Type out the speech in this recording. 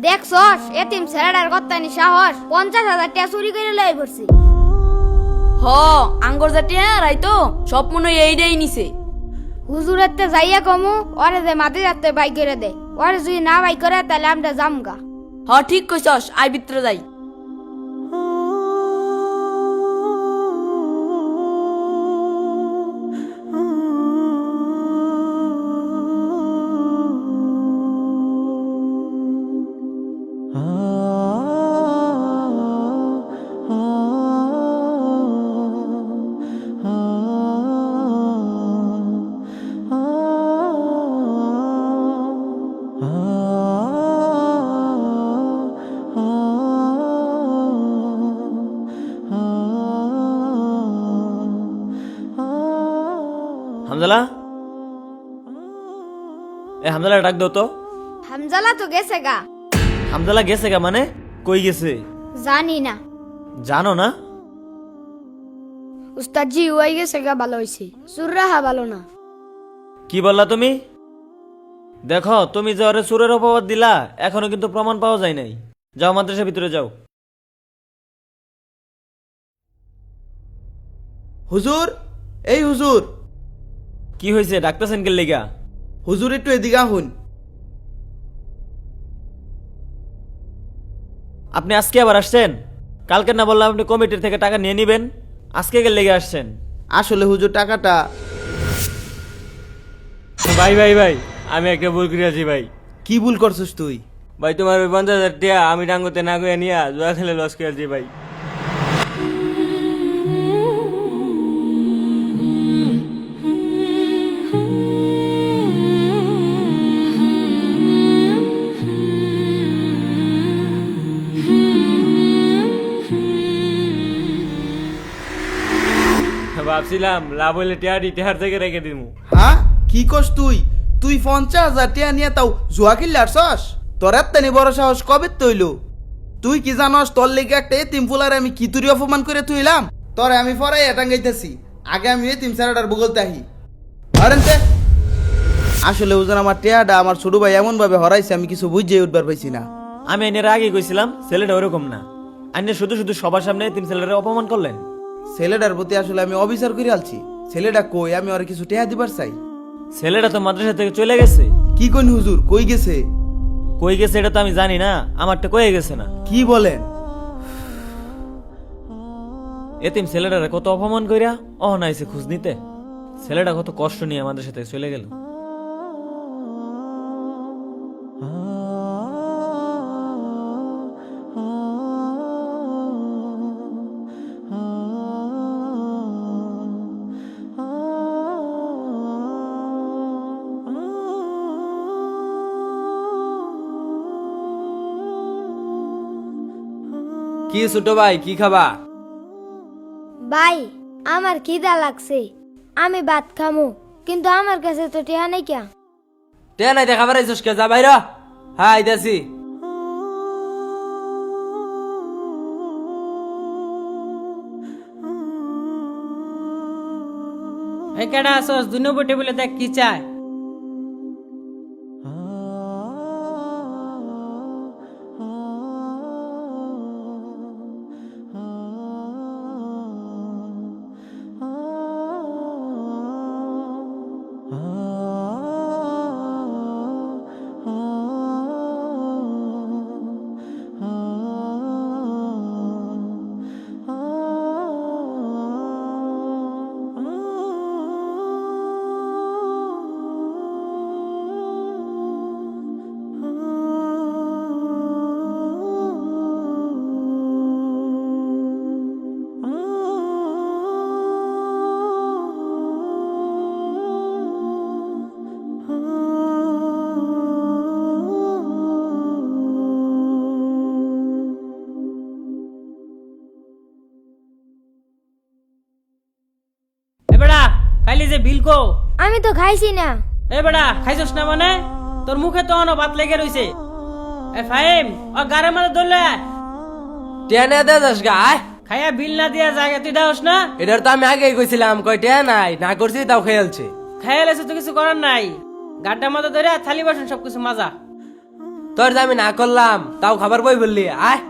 দেখছস এতিম ছেলেটার কত্তানি সাহস। পঞ্চাশ হাজার টাকা চুরি করে লই পড়ছি হ আঙ্গর জাটিয়া রাই তো সব মনে এইটাই নিছে। হুজুরের তে যাইয়া কমু ওরে যে মাটি যাতে বাই করে দে। ওরে যদি না বাই করে তাহলে আমরা জামগা হ ঠিক কইছস আই ভিতরে যাই। হামজালা? এ হামজালা ডাক দাও তো। হামজালা তো গেছে গা। হামজালা গেছে গা মানে? কই গেছে? জানি না। জানো না? উস্তাদ জি ওই গেছে গা ভালো হইছে। সুররাহা ভালো না। কি বললা তুমি? দেখো তুমি যে ওরে সুরের অপবাদ দিলা এখনও কিন্তু প্রমাণ পাওয়া যায় নাই। যাও মাদ্রাসার ভিতরে যাও। হুজুর এই হুজুর কি হয়েছে? ডাক্তারছেন কে লেগা? হুজুর একটু এদিকে আহুন। আপনি আজকে আবার আসছেন? কালকে না বললাম আপনি কমিটির থেকে টাকা নিয়ে নিবেন? আজকে কে লেগে আসছেন? আসলে হুজুর টাকাটা ভাই ভাই ভাই আমি একটা ভুল করিয়াছি ভাই। কি ভুল করছিস তুই? ভাই তোমার ওই পঞ্চাশ হাজার টাকা আমি ডাঙ্গতে না গিয়ে নিয়ে জোয়া খেলে লস করেছি ভাই। ভাবছিলাম লাভ হইলে টেয়ারি টেহার থেকে রেখে দিমু। হ্যাঁ কি কস তুই? তুই পঞ্চাশ হাজার টাকা নিয়ে তাও জুয়া কিনলে আসছস তোর এত্তানি বড় সাহস কবে তৈল? তুই কি জানস তোর লেগে একটা এতিম ফুলারে আমি কি তুরি অপমান করে তুইলাম তোরে আমি ফরাই এটাঙ্গাইতেছি আগে আমি এতিম স্যারাটার বগলতে আহি ধরেন তে। আসলে হুজুর আমার টেয়াটা আমার ছোট ভাই এমন ভাবে হরাইছে আমি কিছু বুঝে উঠবার পাইছি না। আমি এনে আগে কইছিলাম ছেলেটা ওরকম না। আইনে শুধু শুধু সবার সামনে তিন ছেলেরা অপমান করলেন? ছেলেটার প্রতি আসলে আমি অবিচার করে আলছি। ছেলেটা কই? আমি আর কিছু টেয়া দিবার চাই। ছেলেটা তো মাদ্রাসা থেকে চলে গেছে। কি কোন হুজুর? কই গেছে? কই গেছে এটা তো আমি জানি না। আমারটা কয়ে গেছে না। কি বলেন? এতিম ছেলেটারে কত অপমান কইরা অহন আইছে খোঁজ নিতে। ছেলেটা কত কষ্ট নিয়ে আমাদের সাথে চলে গেল। কি ছোট ভাই কি খাবা? ভাই আমার খিদা লাগছে। আমি ভাত খামু কিন্তু আমার কাছে তো টিহা নাই কিয়া। তে নাই দেখা পারাইছস কে যা বাইরা হ্যাঁ আইতাছি। এখানে আসস দুই নম্বর টেবিলে দেখ কি চায়। বিল কো আমি তো খাইছি না। এ বেড়া খাইছস না মানে? তোর মুখে তো অন ভাত লেগে রইছে। এ ফাহিম ও গারে মারে ধরলে টেনে দে যাস গা। খাইয়া বিল না দিয়া জায়গা তুই দাওস না? এটার তো আমি আগেই কইছিলাম কয় টেয়া নাই না করছি তাও খেয়ালছে। খাইয়া লেছে তো কিছু করার নাই। গাড্ডা মতো ধরে থালি বাসন সবকিছু মাজা। তোর আমি না করলাম তাও খাবার বই বললি আয়।